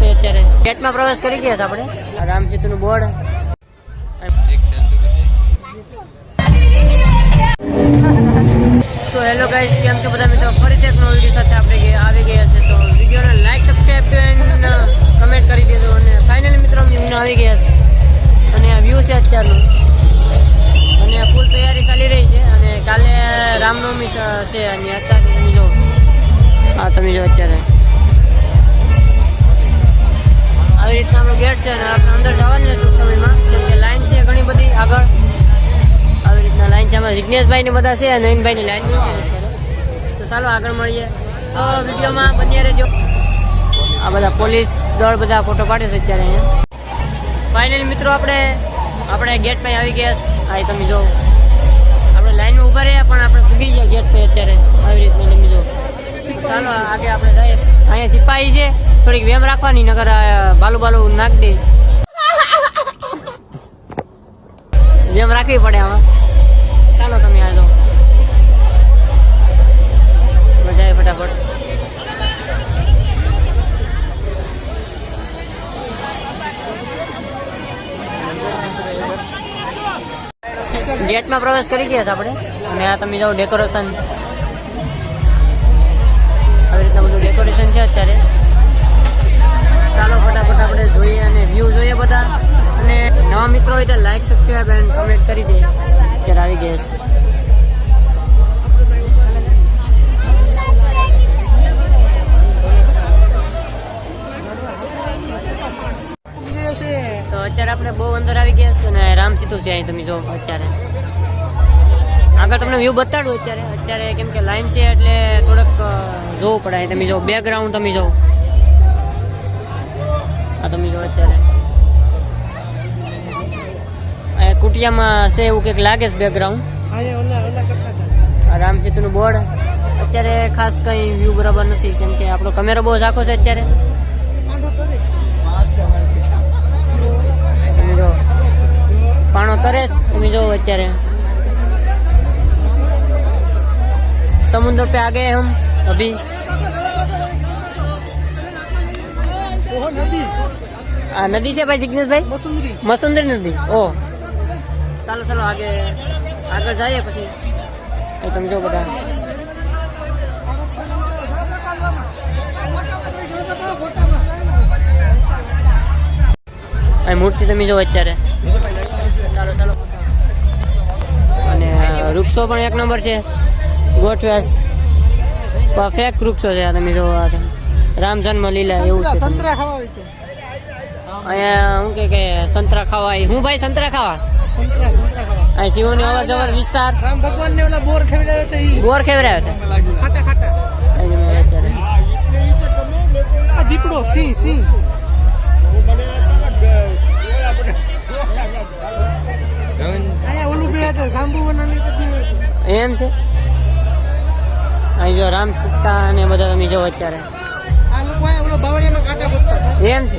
Pay અત્યારે. ગેટમાં પ્રવેશ કરી ગયા છે આપણે. રામ સેતુનું બોર્ડ. તો હેલો ગાઈસ, કેમ છો બધા મિત્રો? ફરીથી એક નવો વીડિયો સાથે આપણે આવી ગયા છે. તો વિડીયોને લાઈક સબસ્ક્રાઈબ કમેન્ટ કરી દેજો. અને ફાઇનલી મિત્રો, અમે આવી ગયા છે. અને આ વ્યૂ છે અત્યારનું. અને ફૂલ તૈયારી ચાલી રહી છે. અને કાલે રામનવમી છે અને અત્યારે તમે જો આ તમે જો અત્યારે. આવી રીતના આપણો ગેટ છે અને આપણે અંદર જવાનું ટૂંક સમયમાં. કેમ કે લાઈન છે ઘણી બધી આગળ. આવી રીતના લાઈન છે આમાં જિજ્ઞેશભાઈ ને બધા છે નયનભાઈ ની લાઈન તો ચાલો આગળ મળીએ. તો વિડીયોમાં બન્યા રહેજો. આ બધા પોલીસ દળ બધા ફોટો પાડે છે અત્યારે અહીંયા. ફાઇનલી મિત્રો આપણે આપણે ગેટ પાસે આવી ગયા આ તમે જો. આપણે લાઈનમાં ઊભા રહ્યા, પણ આપણે પૂગી ગયા ગેટ પાસે અત્યારે. આવી રીતના તમે જો. ચાલો આગે આપણે જઈએ. અહીંયા સિપાહી છે. થોડીક વેમ રાખવાની નગર બાલુ બાલુ નાખ દે. વેમ રાખવી પડે હવે. ચાલો તમે આ જાઓ મજા આવે ફટાફટ. ગેટમાં પ્રવેશ કરી ગયા છે આપણે. અને આ તમે જાઓ ડેકોરેશન આવી રીતના બધું ડેકોરેશન છે અત્યારે. ચાલો ફટાફટ આપણે જોઈએ અને વ્યૂ જોઈએ બધા. અને નવા મિત્રો હોય તો લાઈક સબસ્ક્રાઈબ એન્ડ કમેન્ટ કરી દે. અત્યારે આવી ગયા તો અત્યારે આપણે બહુ અંદર આવી ગયા છે અને રામ સીતુ છે અહીં, તમે જો અત્યારે. આગળ તમને વ્યૂ બતાડું અત્યારે. અત્યારે કેમ કે લાઈન છે એટલે થોડુંક જોવું પડે તમે જો બેકગ્રાઉન્ડ તમે જો. આ તમે જો અત્યારે આ કુટિયામાં છે એવું કંઈક લાગે છે બેકગ્રાઉન્ડ આ રામ સેતુનું બોર્ડ અત્યારે ખાસ કંઈ વ્યૂ બરાબર નથી કેમ કે આપણો કેમેરો બહુ ઝાખો છે અત્યારે તમે જો પાણો તરેસ તમે જો અત્યારે समुद्र पे आ गए हम अभी आ, नदी આ નદી છે ભાઈ જિજ્ઞેશભાઈ મસુંદરી. નદી. ઓ. ચાલો ચાલો આગે આગળ જઈએ પછી. તમે જો બધા. અહીં મૂર્તિ તમે જો અત્યારે. ચાલો ચાલો. અને વૃક્ષો પણ એક નંબર છે. ગોઠવ્યાસ પરફેક્ટ વૃક્ષો છે તમે જોવા રામ જન્મ લીલા એવું છે. સંતરા ખાવા અહીંયા શું કે કે સંતરા ખાવા. હું ભાઈ સંતરા ખાવા? સંતરા સંતરા ખાવા. અહીં શિવની અવર જવર વિસ્તાર. રામ ભગવાન ને ઓલા બોર ખેવડાવ્યો તો ઈ. બોર ખેવડાવ્યો હતા ખાતા અત્યારે આ દીપડો બનાની કદી એમ છે? અહીં જો રામ સીતા અને બધા તમે જો અત્યારે. એમ છે?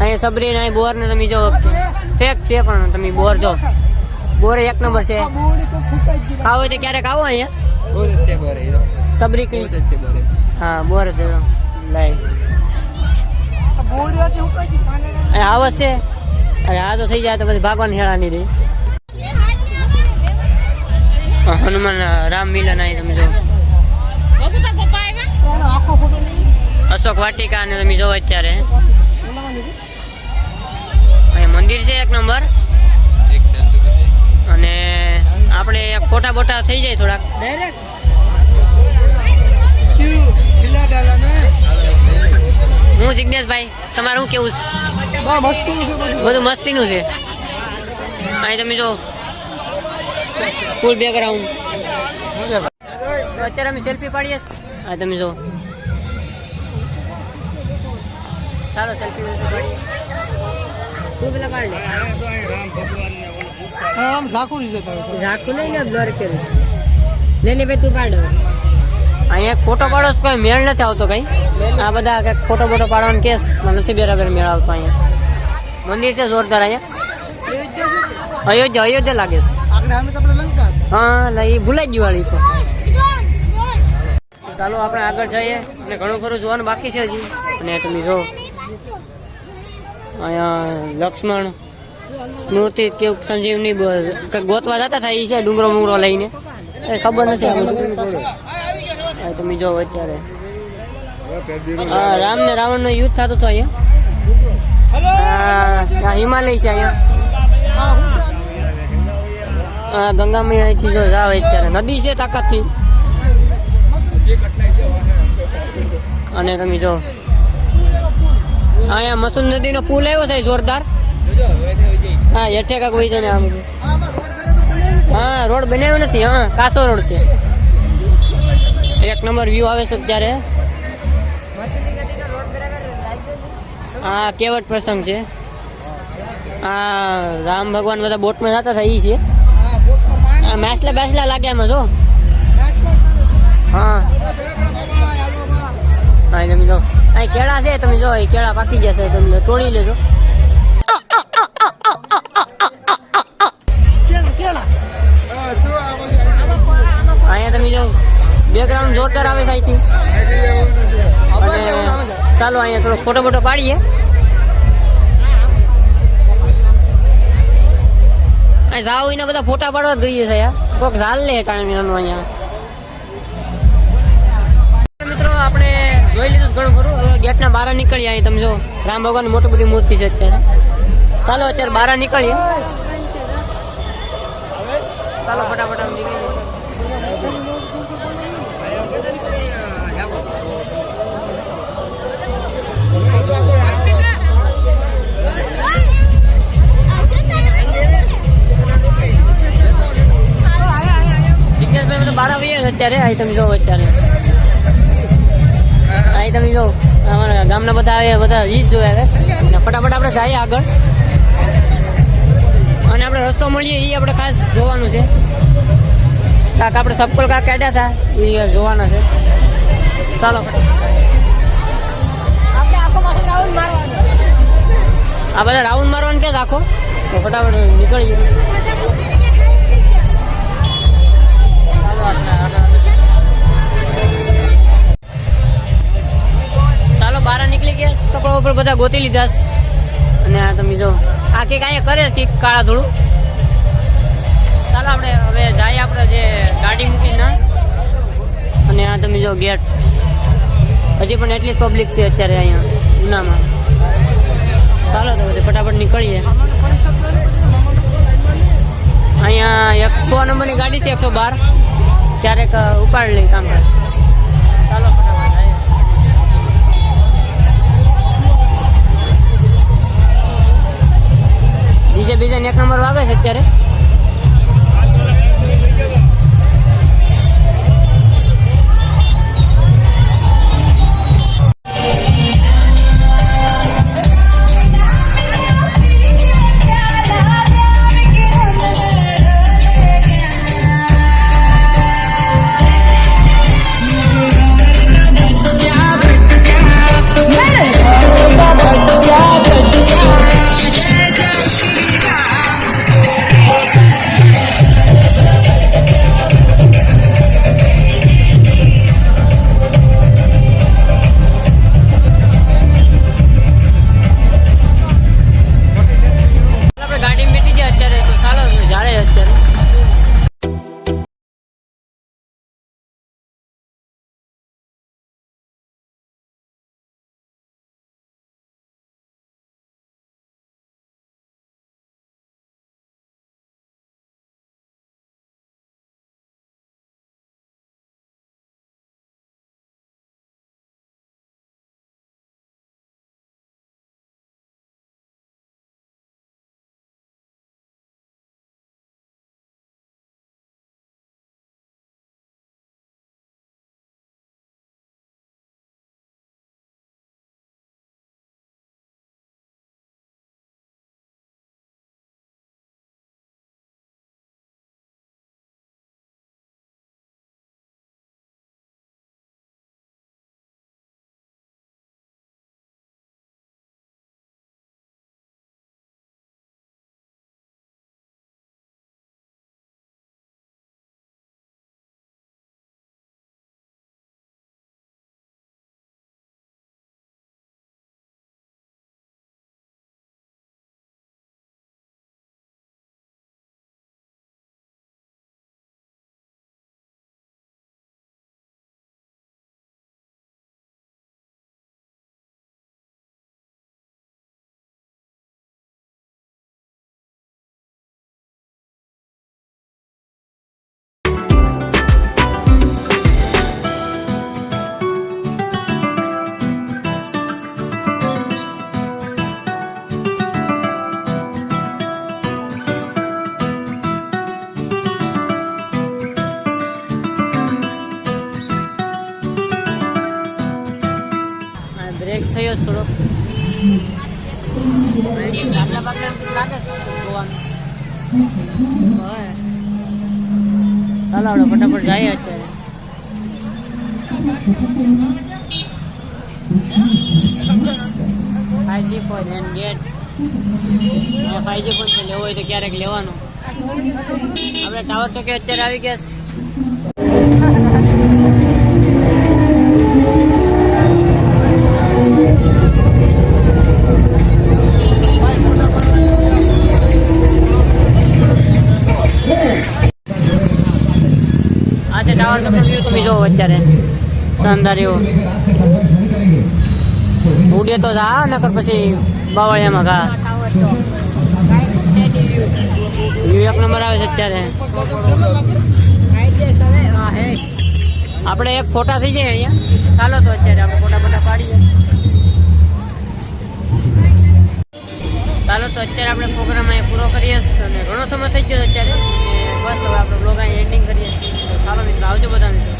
અહીંયા સબરીને અહીં બોરને તમે જો ફેક છે પણ તમે બોર જો. બોર એક નંબર છે. આવો તો ક્યારેક આવો અહીંયા. બહુ જ છે બોર સબરી કઈ? હા બોર છે લાઈ આવો છે. અરે આ તો થઈ જાય તો પછી ભાગવાની હેળાની રહી. હનુમાન રામ મિલન આવી તમે જો. અશોક વાટિકા ને તમે જોવો અત્યારે. મંદિર છે એક નંબર. અને આપણે ફોટા બોટા થઈ જાય થોડાક. હું જિજ્ઞેશભાઈ તમારું શું કેવું છે? બધું. મસ્તીનું છે. અહીં તમે જો ફૂલ બેકગ્રાઉન્ડ અત્યારે અમે સેલ્ફી પાડીએ હા તમે જો. ચાલો સેલ્ફી પાડીએ. તું પેલા લે. આમ ઝાકુરી છે તારે સર ઝાકું નહીં ને બ્લર કરીશ લે લે ભાઈ તું પાડ. અહીંયા ફોટો પાડો તો કોઈ મેળ નથી આવતો કઈ. આ બધા કંઈક ફોટો ફોટો પાડવાનો કેસ મને નથી બરાબર મેળ આવતો અહીંયા. મંદિર છે જોરદાર અહીંયા. છે? અયોધ્યા અયોધ્યા લાગે છે. હા એટલે એ ભૂલાઈ જ વાળી તો. ચાલો આપણે આગળ જઈએ. અને ઘણું ખરું જોવાનું બાકી છે હજી. અને તમે જો અહીંયા લક્ષ્મણ, સ્મૃતિ કેવું સંજીવની ગોતવા જતા થાય એ છે ડુંગરો મુંગરો લઈને. એ ખબર નથી તમે જો અત્યારે. હા, રામ ને રાવણ નો યુદ્ધ થતું હતું અહીંયા. હિમાલય છે અહીંયા. આ હું છે આનું? આ ગંગામાં અહીંથી જો જાવ અત્યારે. નદી છે તાકાતથી. અને તમે જો અહીંયા મસૂદ નદીનો પુલ આવ્યો છે જોરદાર. હા, હેઠે કાંક જાય ને આમ. હા, રોડ બનાવ્યો નથી, હા, કાસો રોડ છે. એક નંબર વ્યૂ આવે છે અત્યારે. હા, કેવટ પ્રસંગ છે. હા, રામ ભગવાન બધા બોટમાં જતા હતા એ છે. મેસલા બેસલા લાગે એમાં જો. હા. હા તમે જો અહીં કેળા છે તમે જો એ કેળા પાકી જશે તમે તોડી લેજો. અહીંયા તમે જો બેકગ્રાઉન્ડ જોરદાર આવે છે અહીંથી. ચાલો અહીંયા થોડો ફોટો ફોટો પાડીએ. જાવ એના બધા ફોટા પાડવા જ ગઈએ છે યાર. કોઈક ઝાલ લે ટાઈમ એનો અહીંયા. મિત્રો આપણે જોઈ લીધું ઘણું ખરું. ગેટના બહાર નીકળીએ અહીં. તમે જો, રામ ભગવાન મોટી બધી મૂર્તિ છે અત્યારે. ચાલો, અત્યારે બહાર નીકળીએ. ચાલો, ફટાફટ આમ આવીએ અત્યારે. અહીં તમે જો અત્યારે. અહીં તમે જો અમારા ગામના બધા આવે બધા ઈ જ જોયા છે ફટાફટ આપણે જઈએ આગળ. અને આપણે રસ્તો મળીએ એ આપણે ખાસ જોવાનું છે. કાંક આપણે સપકોલ કાંક કાઢ્યા હતા એ જોવાના છે. ચાલો આ બધા રાઉન્ડ મારવાનું કે આખો? તો ફટાફટ નીકળીએ. ચાલો આપણે બહાર નીકળી ગયા, કપડા ઉપર બધા ગોતી લીધા અને આ તમે જો, આ કંઈક અહીંયા કરે છે, કાળા ધોળું. ચાલો આપણે હવે જઈએ આપણે જે ગાડી મૂકીને. અને આ તમે જો ગેટ. હજી પણ એટલી પબ્લિક છે અત્યારે અહીંયા, ઉનામાં. ચાલો તો બધે ફટાફટ નીકળીએ. અહીંયા એકસો નંબરની ગાડી છે, એકસો બાર. ક્યારેક ઉપાડ લઈ કામ ચાલો ફટાફટ જઈએ. બીજે બીજે એક નંબર વાગે છે અત્યારે ચાલો આપણે ફટાફટ જઈએ અત્યારે. Five G phone and get five G phone લેવો હોય તો ક્યારેક લેવાનો આપણે ટાવર તો કે અત્યારે આવી ગયા શાનદાર એવો ઉડે તો જા, નકર પછી બાવળિયામાં ઘા. વ્યૂ એક નંબર આવે છે અત્યારે. આપણે એક ફોટા થઈ જાય અહીંયા. ચાલો તો અત્યારે આપણે ફોટા ફોટા પાડીએ. ચાલો તો અત્યારે આપણે પ્રોગ્રામ અહીંયા પૂરો કરીએ અને ઘણો સમય થઈ ગયો અત્યારે. બસ હવે આપણે બ્લોગ અહીં એન્ડિંગ કરીએ. ચાલો મિત્રો, આવજો બધા મિત્રો